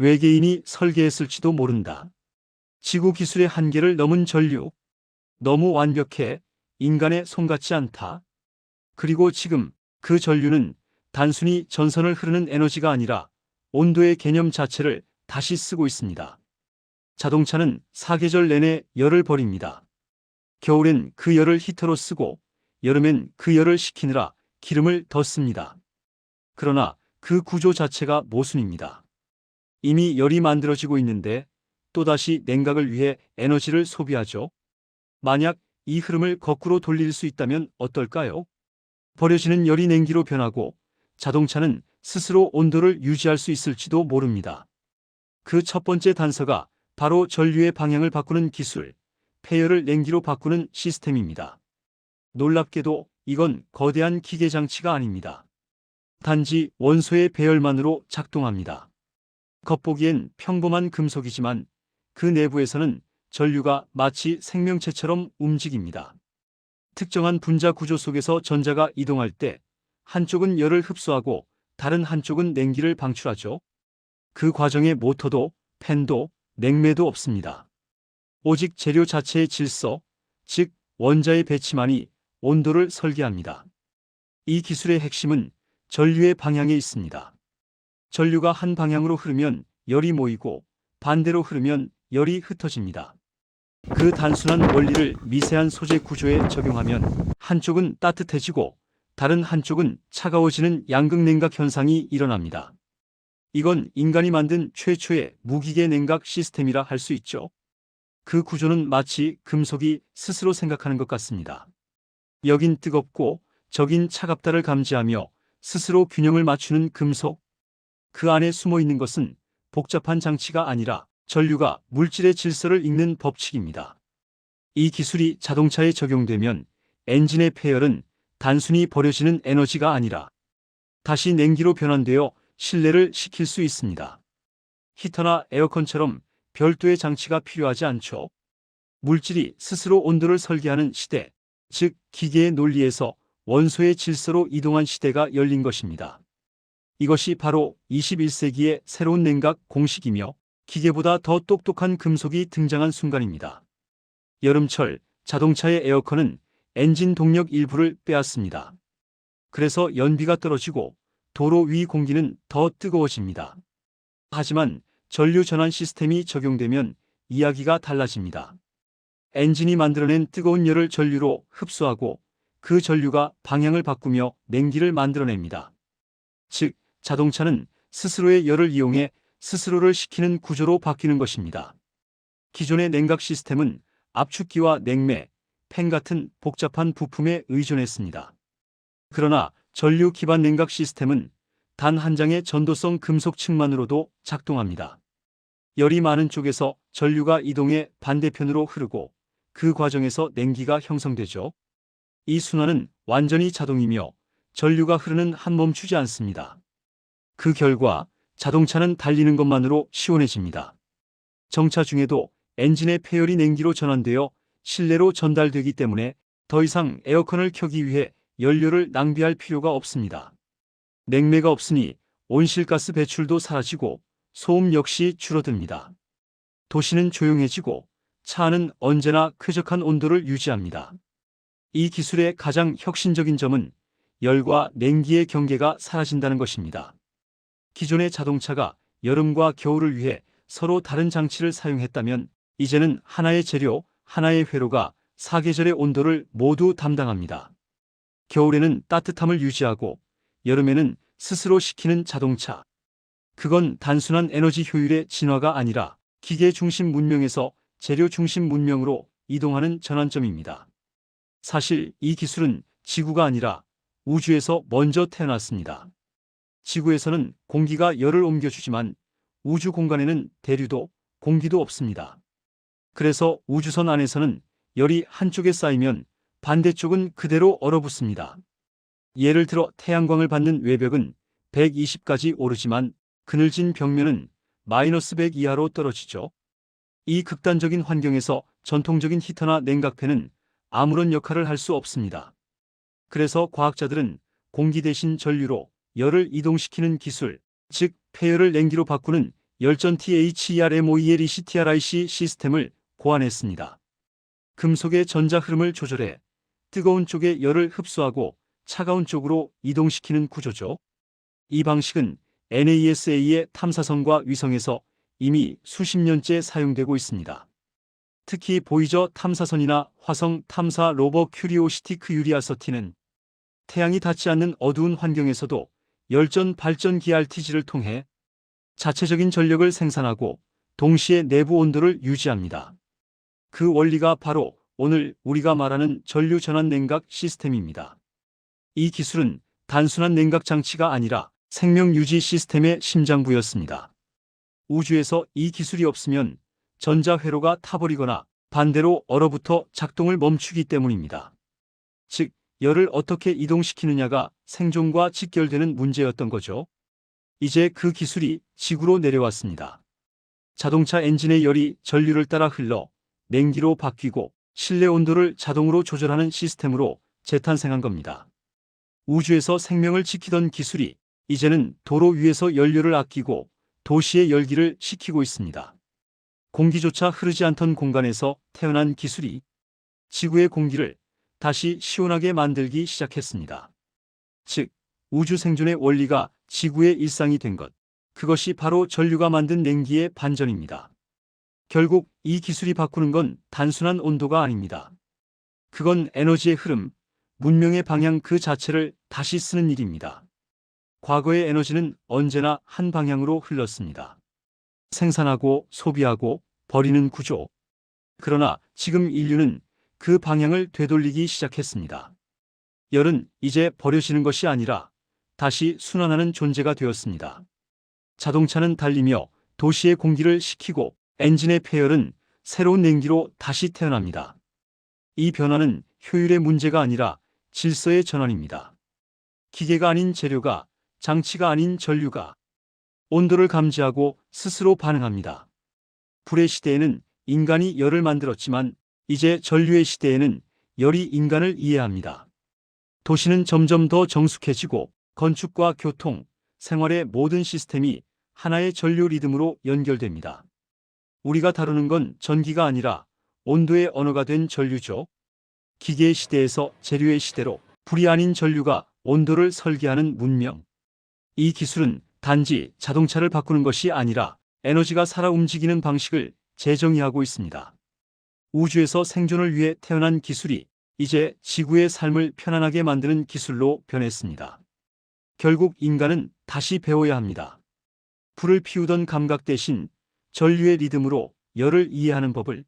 외계인이 설계했을지도 모른다. 지구 기술의 한계를 넘은 전류. 너무 완벽해 인간의 손 같지 않다. 그리고 지금 그 전류는 단순히 전선을 흐르는 에너지가 아니라 온도의 개념 자체를 다시 쓰고 있습니다. 자동차는 사계절 내내 열을 버립니다. 겨울엔 그 열을 히터로 쓰고 여름엔 그 열을 식히느라 기름을 더 씁니다. 그러나 그 구조 자체가 모순입니다. 이미 열이 만들어지고 있는데 또다시 냉각을 위해 에너지를 소비하죠. 만약 이 흐름을 거꾸로 돌릴 수 있다면 어떨까요? 버려지는 열이 냉기로 변하고 자동차는 스스로 온도를 유지할 수 있을지도 모릅니다. 그 첫 번째 단서가 바로 전류의 방향을 바꾸는 기술, 폐열을 냉기로 바꾸는 시스템입니다. 놀랍게도 이건 거대한 기계 장치가 아닙니다. 단지 원소의 배열만으로 작동합니다. 겉보기엔 평범한 금속이지만 그 내부에서는 전류가 마치 생명체처럼 움직입니다. 특정한 분자 구조 속에서 전자가 이동할 때 한쪽은 열을 흡수하고 다른 한쪽은 냉기를 방출하죠. 그 과정에 모터도 팬도 냉매도 없습니다. 오직 재료 자체의 질서, 즉 원자의 배치만이 온도를 설계합니다. 이 기술의 핵심은 전류의 방향에 있습니다. 전류가 한 방향으로 흐르면 열이 모이고 반대로 흐르면 열이 흩어집니다. 그 단순한 원리를 미세한 소재 구조에 적용하면 한쪽은 따뜻해지고 다른 한쪽은 차가워지는 양극냉각 현상이 일어납니다. 이건 인간이 만든 최초의 무기계 냉각 시스템이라 할 수 있죠. 그 구조는 마치 금속이 스스로 생각하는 것 같습니다. 여긴 뜨겁고 저긴 차갑다를 감지하며 스스로 균형을 맞추는 금속. 그 안에 숨어 있는 것은 복잡한 장치가 아니라 전류가 물질의 질서를 읽는 법칙입니다. 이 기술이 자동차에 적용되면 엔진의 폐열은 단순히 버려지는 에너지가 아니라 다시 냉기로 변환되어 실내를 식힐 수 있습니다. 히터나 에어컨처럼 별도의 장치가 필요하지 않죠. 물질이 스스로 온도를 설계하는 시대, 즉 기계의 논리에서 원소의 질서로 이동한 시대가 열린 것입니다. 이것이 바로 21세기의 새로운 냉각 공식이며 기계보다 더 똑똑한 금속이 등장한 순간입니다. 여름철 자동차의 에어컨은 엔진 동력 일부를 빼앗습니다. 그래서 연비가 떨어지고 도로 위 공기는 더 뜨거워집니다. 하지만 전류 전환 시스템이 적용되면 이야기가 달라집니다. 엔진이 만들어낸 뜨거운 열을 전류로 흡수하고 그 전류가 방향을 바꾸며 냉기를 만들어냅니다. 즉, 자동차는 스스로의 열을 이용해 스스로를 식히는 구조로 바뀌는 것입니다. 기존의 냉각 시스템은 압축기와 냉매, 팬 같은 복잡한 부품에 의존했습니다. 그러나 전류 기반 냉각 시스템은 단 한 장의 전도성 금속 층만으로도 작동합니다. 열이 많은 쪽에서 전류가 이동해 반대편으로 흐르고 그 과정에서 냉기가 형성되죠. 이 순환은 완전히 자동이며 전류가 흐르는 한 멈추지 않습니다. 그 결과 자동차는 달리는 것만으로 시원해집니다. 정차 중에도 엔진의 폐열이 냉기로 전환되어 실내로 전달되기 때문에 더 이상 에어컨을 켜기 위해 연료를 낭비할 필요가 없습니다. 냉매가 없으니 온실가스 배출도 사라지고 소음 역시 줄어듭니다. 도시는 조용해지고 차 안은 언제나 쾌적한 온도를 유지합니다. 이 기술의 가장 혁신적인 점은 열과 냉기의 경계가 사라진다는 것입니다. 기존의 자동차가 여름과 겨울을 위해 서로 다른 장치를 사용했다면 이제는 하나의 재료, 하나의 회로가 사계절의 온도를 모두 담당합니다. 겨울에는 따뜻함을 유지하고 여름에는 스스로 식히는 자동차. 그건 단순한 에너지 효율의 진화가 아니라 기계 중심 문명에서 재료 중심 문명으로 이동하는 전환점입니다. 사실 이 기술은 지구가 아니라 우주에서 먼저 태어났습니다. 지구에서는 공기가 열을 옮겨주지만 우주 공간에는 대류도 공기도 없습니다. 그래서 우주선 안에서는 열이 한쪽에 쌓이면 반대쪽은 그대로 얼어붙습니다. 예를 들어 태양광을 받는 외벽은 120까지 오르지만 그늘진 벽면은 마이너스 100 이하로 떨어지죠. 이 극단적인 환경에서 전통적인 히터나 냉각팬은 아무런 역할을 할 수 없습니다. 그래서 과학자들은 공기 대신 전류로 열을 이동시키는 기술, 즉 폐열을 냉기로 바꾸는 열전 THERMOELECTRIC 시스템을 고안했습니다. 금속의 전자 흐름을 조절해 뜨거운 쪽에 열을 흡수하고 차가운 쪽으로 이동시키는 구조죠. 이 방식은 NASA의 탐사선과 위성에서 이미 수십 년째 사용되고 있습니다. 특히 보이저 탐사선이나 화성 탐사 로버 큐리오시티크 유리아서티는 태양이 닿지 않는 어두운 환경에서도 열전 발전기 RTG를 통해 자체적인 전력을 생산하고 동시에 내부 온도를 유지합니다. 그 원리가 바로 오늘 우리가 말하는 전류 전환 냉각 시스템입니다. 이 기술은 단순한 냉각 장치가 아니라 생명 유지 시스템의 심장부였습니다. 우주에서 이 기술이 없으면 전자 회로가 타버리거나 반대로 얼어붙어 작동을 멈추기 때문입니다. 즉, 열을 어떻게 이동시키느냐가 생존과 직결되는 문제였던 거죠. 이제 그 기술이 지구로 내려왔습니다. 자동차 엔진의 열이 전류를 따라 흘러 냉기로 바뀌고 실내 온도를 자동으로 조절하는 시스템으로 재탄생한 겁니다. 우주에서 생명을 지키던 기술이 이제는 도로 위에서 연료를 아끼고 도시의 열기를 식히고 있습니다. 공기조차 흐르지 않던 공간에서 태어난 기술이 지구의 공기를 다시 시원하게 만들기 시작했습니다. 즉, 우주 생존의 원리가 지구의 일상이 된 것. 그것이 바로 전류가 만든 냉기의 반전입니다. 결국 이 기술이 바꾸는 건 단순한 온도가 아닙니다. 그건 에너지의 흐름, 문명의 방향 그 자체를 다시 쓰는 일입니다. 과거의 에너지는 언제나 한 방향으로 흘렀습니다. 생산하고 소비하고 버리는 구조. 그러나 지금 인류는 그 방향을 되돌리기 시작했습니다. 열은 이제 버려지는 것이 아니라 다시 순환하는 존재가 되었습니다. 자동차는 달리며 도시의 공기를 식히고 엔진의 폐열은 새로운 냉기로 다시 태어납니다. 이 변화는 효율의 문제가 아니라 질서의 전환입니다. 기계가 아닌 재료가 장치가 아닌 전류가 온도를 감지하고 스스로 반응합니다. 불의 시대에는 인간이 열을 만들었지만 이제 전류의 시대에는 열이 인간을 이해합니다. 도시는 점점 더 정숙해지고 건축과 교통, 생활의 모든 시스템이 하나의 전류 리듬으로 연결됩니다. 우리가 다루는 건 전기가 아니라 온도의 언어가 된 전류죠. 기계의 시대에서 재료의 시대로 불이 아닌 전류가 온도를 설계하는 문명. 이 기술은 단지 자동차를 바꾸는 것이 아니라 에너지가 살아 움직이는 방식을 재정의하고 있습니다. 우주에서 생존을 위해 태어난 기술이 이제 지구의 삶을 편안하게 만드는 기술로 변했습니다. 결국 인간은 다시 배워야 합니다. 불을 피우던 감각 대신 전류의 리듬으로 열을 이해하는 법을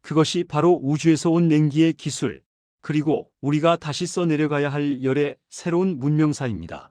그것이 바로 우주에서 온 냉기의 기술, 그리고 우리가 다시 써내려가야 할 열의 새로운 문명사입니다.